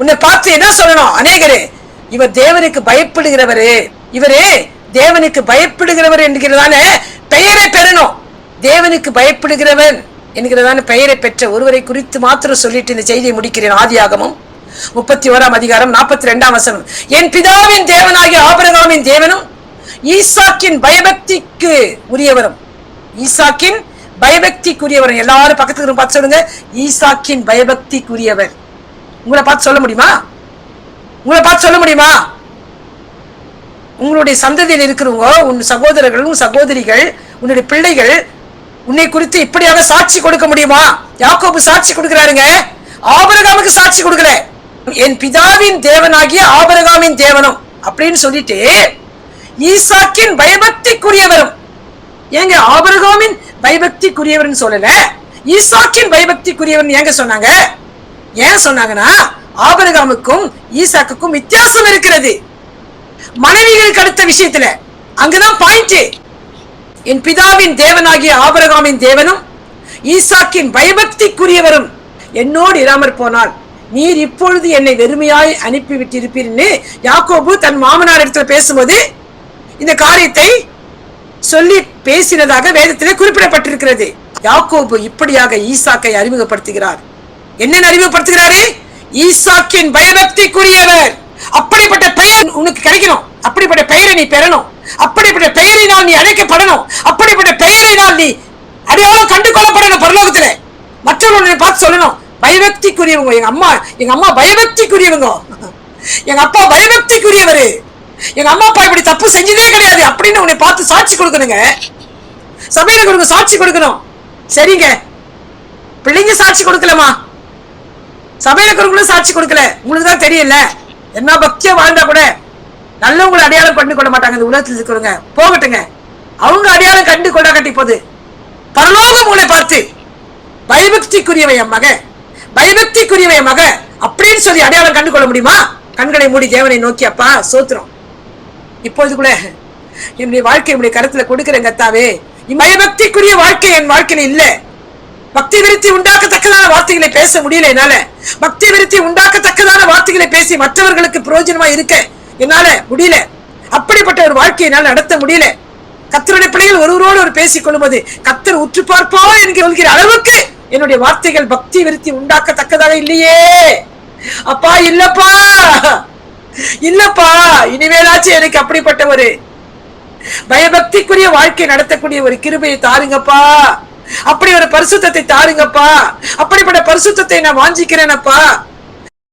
உன்னை பார்த்து என்ன சொல்லணும்? அநேகரே இவர் தேவனுக்கு பயப்படுகிறவரு இவரே தேவனுக்கு பயப்படுகிறவர் என்கிறதான பெயரை பெறணும். தேவனுக்கு பயப்படுகிறவன் என்கிறதான பெயரை பெற்ற ஒருவரை குறித்து மாத்திரம் சொல்லிட்டு இந்த செய்தியை முடிக்கிறேன் ஆதியாகமும் முப்பத்தி ஓராம் அதிகாரம் நாற்பத்தி ரெண்டாம் வசனம். என் பிதாவின் தேவனாகிய ஆபரகாமின் தேவனும் ஈசாக்கின் பயபக்திக்கு உரியவரும். ஈசாக்கின் பயபக்திக்குரியவரும். எல்லாரும் பக்கத்துக்கு பார்த்து சொல்லுங்க. ஈசாக்கின் பயபக்திக்குரியவர். உங்களை பார்த்து சொல்ல முடியுமா? உங்களை பார்த்து சொல்ல முடியுமா? உங்களுடைய சந்ததியில் இருக்கிறவங்க உன் சகோதரர்கள் உன் சகோதரிகள் உன்னுடைய பிள்ளைகள் உன்னை குறித்து இப்படியாக சாட்சி கொடுக்க முடியுமா? யாக்கோபு சாட்சி கொடுக்கிறாருங்க. ஆபரகாமுக்கு சாட்சி கொடுக்கல. என் பிதாவின் தேவனாகிய ஆபரகாமின் தேவனும். அப்படின்னு சொல்லிட்டு ஈசாக்கின் பயபக்திக்குரியவரும். ஏங்க ஆபரகாமின் பயபக்திக்குரியவர்னு சொல்லல. ஈசாக்கின் பயபக்திக்குரியவன் ஏங்க சொன்னாங்க? ஏன் சொன்னாங்கன்னா ஆபரகாமுக்கும் ஈசாக்குக்கும் வித்தியாசம் இருக்கிறது. மனைவிகளுக்கு அடுத்த விஷயத்துல அங்கதான் பாயிண்ட் என் பிதாவின் தேவனாகிய ஆபரகாமின் தேவனும் ஈசாக்கின் பயபக்திக்குரியவரும் என்னோடு இராமற் போனால் நீர் இப்பொழுது என்னை வெறுமையாய் அனுப்பி விட்டிருப்பீர்னு யாக்கோபு தன் மாமனார் இடத்துல பேசும்போது இந்த காரியத்தை சொல்லி பேசினதாக வேதத்திலே குறிப்பிடப்பட்டிருக்கிறது. யாக்கோபு இப்படியாக ஈசாக்கை அறிமுகப்படுத்துகிறார். என்ன அறிமுகப்படுத்துகிறாரு? ஈசாக்கின் பயபக்திக்குரியவர் அப்படிப்பட்ட பெயர் உனக்கு கிடைக்கணும். அப்படிப்பட்ட பெயரை நீ பெறணும். அப்படிப்பட்ட பெயரினால் நீ அழைக்கப்படணும். அப்படிப்பட்ட பெயரினால் நீ அடையாளம் கண்டு கொள்ளப்படணும் பரலோகத்துல. மற்றவர்களை பார்த்து சொல்லணும். பயபக்திக்குரியவங்க. எங்க அம்மா எங்க அம்மா பயபக்திக்குரியவங்க. எங்க அப்பா பயபக்திக்குரியவர். எங்க அம்மா அப்பா இப்படி தப்பு செஞ்சதே கிடையாது அப்படின்னு உன்னை பார்த்து சாட்சி கொடுக்கணுங்க. சபையில கொடுங்க சாட்சி கொடுக்கணும். சரிங்க. பிள்ளைங்க சாட்சி கொடுக்கலமா சபையில இருக்கிறவங்களும் சாட்சி கொடுக்கல. உங்களுக்கு தான் தெரியல. என்ன பக்தியா வாழ்ந்தா கூட நல்லவங்களை அடையாளம் பண்ணி கொள்ள மாட்டாங்க இந்த உலகத்தில் இருக்கிறவங்க. போகட்டுங்க. அவங்க அடையாளம் கண்டு கொண்டா கட்டி போகுது. பரலோகம் உங்களை பார்த்து பயபக்திக்குரியவை மக பயபக்திக்குரியவை மக அப்படின்னு சொல்லி அடையாளம் கண்டு கொள்ள முடியுமா? கண்களை மூடி தேவனை நோக்கி அப்பா சோத்திரம். இப்போது கூட என்னுடைய வாழ்க்கை என்னுடைய கருத்துல கொடுக்கிறேன் கத்தாவே. பயபக்திக்குரிய வாழ்க்கை என் வாழ்க்கையில இல்லை. பக்தி விருத்தி உண்டாக்கத்தக்கதான வார்த்தைகளை பேச முடியல என்னால. பக்தி விருத்தி உண்டாக்கத்தக்கதான வார்த்தைகளை பேசி மற்றவர்களுக்கு பிரயோஜனமா இருக்க என்னால முடியல. அப்படிப்பட்ட ஒரு வாழ்க்கையை என்னால் நடத்த முடியல. கத்தருடைய பிள்ளைகள் ஒருவரோடு ஒரு பேசிக் கொள்ளும்போது கத்தர் உற்று பார்ப்போ என்று சொல்கிற அளவுக்கு என்னுடைய வார்த்தைகள் பக்தி விருத்தி உண்டாக்கத்தக்கதாக இல்லையே. அப்பா இல்லப்பா. இல்லப்பா. இனிமேலாச்சும் எனக்கு அப்படிப்பட்ட ஒரு பயபக்திக்குரிய வாழ்க்கை நடத்தக்கூடிய ஒரு கிருபையை தாருங்கப்பா. அப்படி பரிசுத்தத்தை தாருங்கப்பா. அப்படிப்பட்ட பரிசுத்தத்தை நான் வாஞ்சிக்கிறேனப்பா.